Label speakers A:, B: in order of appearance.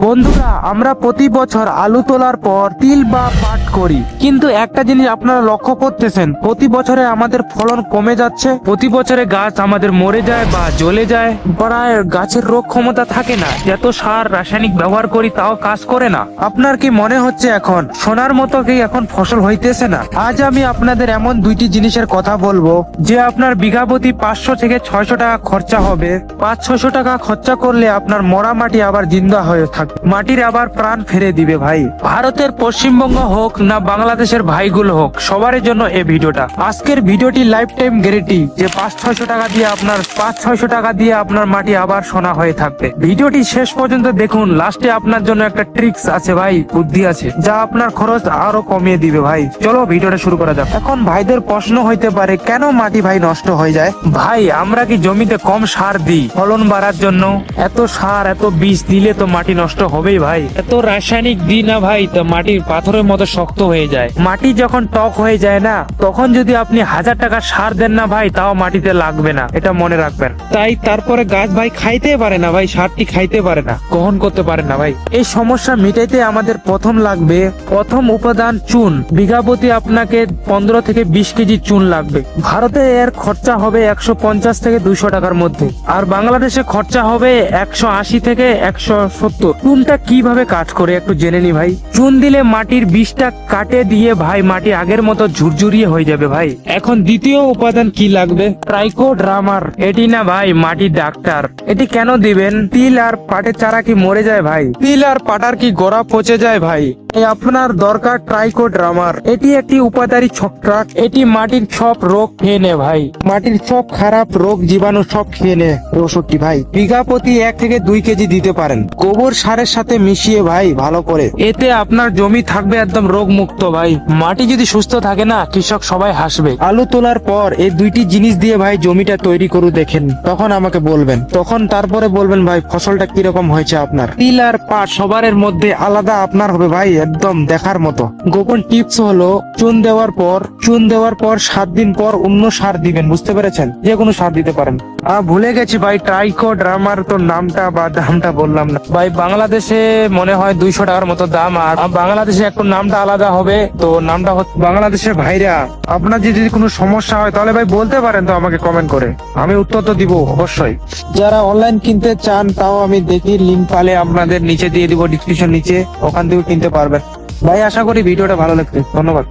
A: বন্ধুরা আমরা প্রতি বছর আলু তোলার পর তিল বা পাট করি। কিন্তু একটা জিনিস আপনারা লক্ষ্য করতেছেন, প্রতি বছরে আমাদের ফলন কমে যাচ্ছে, প্রতি বছরে গাছ আমাদের মরে যায় বা জ্বলে যায়, প্রায় গাছের রোগ ক্ষমতা থাকে না, যত সার রাসায়নিক ব্যবহার করি তাও কাজ করে না। আপনার কি মনে হচ্ছে এখন? সোনার মতো কি এখন ফসল হইতেছে না? আজ আমি আপনাদের এমন দুইটি জিনিসের কথা বলব, যে আপনার বিঘা প্রতি পাঁচশো থেকে ছয়শো টাকা খরচা হবে। পাঁচ ছশো টাকা খরচা করলে আপনার মরা মাটি আবার জিন্দা হয়ে থাকবে মাটির আবার প্রাণ ফিরে দিবে ভাই। ভারতের পশ্চিমবঙ্গ হোক না বাংলাদেশের ভাইগুলো হোক সবার জন্য এই ভিডিওটা। আজকের ভিডিওটি লাইফ টাইম গ্যারেন্টি যে পাঁচ ছয়শো টাকা দিয়ে আপনার, পাঁচ ছয়শো টাকা দিয়ে আপনার মাটি আবার সোনা হয়ে থাকবে। ভিডিওটি শেষ পর্যন্ত দেখুন লাস্টে আপনার জন্য একটা ট্রিক্স আছে ভাই, বুদ্ধি আছে, যা আপনার খরচ আরও কমিয়ে দিবে ভাই। চলো ভিডিওটা শুরু করা যাক। এখন ভাইদের প্রশ্ন হইতে পারে, কেন মাটি ভাই নষ্ট হয়ে যায়? ভাই, আমরা কি জমিতে কম সার দিই ফলন বাড়ার জন্য? এত সার, এত বীজ দিলে তো মাটি নষ্ট হবেই ভাই। এত রাসায়নিক দিই না ভাই, তো মাটির পাথরের মতো শক্ত হয়ে যায়। মাটি যখন টক হয়ে যায় না, তখন যদি আপনি হাজার টাকা সার দেন না ভাই, তাও মাটিতে লাগবে না। এটা মনে রাখবেন। তাই তারপরে গাছ ভাই খাইতে পারে না ভাই, সারটি খাইতে পারে না, গ্রহণ করতে পারে না ভাই। এই সমস্যা মিটাইতে আমাদের প্রথম লাগবে, প্রথম উপাদান চুন। বিঘা প্রতি আপনাকে পনেরো থেকে বিশ কেজি চুন লাগবে। ভারতে এর খরচা হবে একশো পঞ্চাশ থেকে দুইশো টাকার মধ্যে। আর বাংলাদেশে খরচা হবে একশো আশি থেকে একশো সত্তর। চুনটা কীভাবে কাজ করে একটু জেনে নি ভাই। চুন দিলে মাটির বিষটা কাটে দিয়ে ভাই মাটি আগের মতো ঝুরঝুরিয়ে হয়ে যাবে ভাই। এখন দ্বিতীয় উপাদান কি লাগবে? ট্রাইকো ড্রামার এটি না ভাই মাটির ডাক্তার। এটি কেন দিবেন? তিল আর পাটের চারা কি মরে যায় ভাই? তিল আর পাটার কি গোড়া পচে যায় ভাই? আপনার দরকার ট্রাইকো ড্রামার এটি একটি উপাদারি ছত্রাক এটি মাটির সব রোগ খেয়ে নে ভাই। মাটির সব খারাপ রোগ জীবাণু সব খেয়ে এই ওষুধটি ভাই, বিঘা প্রতি এক থেকে দুই কেজি দিতে পারেন। গোবর সারের সাথে মিশিয়ে ভাই, ভালো করে। এতে আপনার জমি থাকবে একদম রোগ মুক্ত ভাই। মাটি যদি সুস্থ থাকে না, কৃষক সবাই হাসবে। আলু তোলার পর এই দুইটি জিনিস দিয়ে ভাই জমিটা তৈরি করু দেখেন। তখন আমাকে বলবেন। তখন তারপরে বলবেন ভাই, ফসলটা কীরকম হয়েছে আপনার? তিল আর পাট সবারের মধ্যে আলাদা আপনার হবে ভাই। একদম দেখার মতো। গোপন টিপস হলো, চুন দেওয়ার পর, চুন দেওয়ার পর সাত দিন পর অন্য সার দিবেন, বুঝতে পেরেছেন? যে কোনো সার দিতে পারেন। ভুলে গেছি ভাই ট্রাইকো ড্রামার তো নামটা বা দামটা বললাম না। ভাই, বাংলাদেশে মনে হয় দুইশো টাকার মতো দাম, আর বাংলাদেশে একটু নামটা আলাদা হবে, তো নামটা বাংলাদেশের ভাইরা। আপনার যদি কোনো সমস্যা হয়, তাহলে ভাই বলতে পারেন তো আমাকে কমেন্ট করে। আমি উত্তর তো দিব, অবশ্যই। যারা অনলাইন কিনতে চান, তাও আমি দেখি লিঙ্ক পালে আপনাদের নিচে দিয়ে দিব ডিসক্রিপশন নিচে, ওখান থেকে কিনতে পারবেন। ভাই, আশা করি ভিডিওটা ভালো লাগছে। ধন্যবাদ।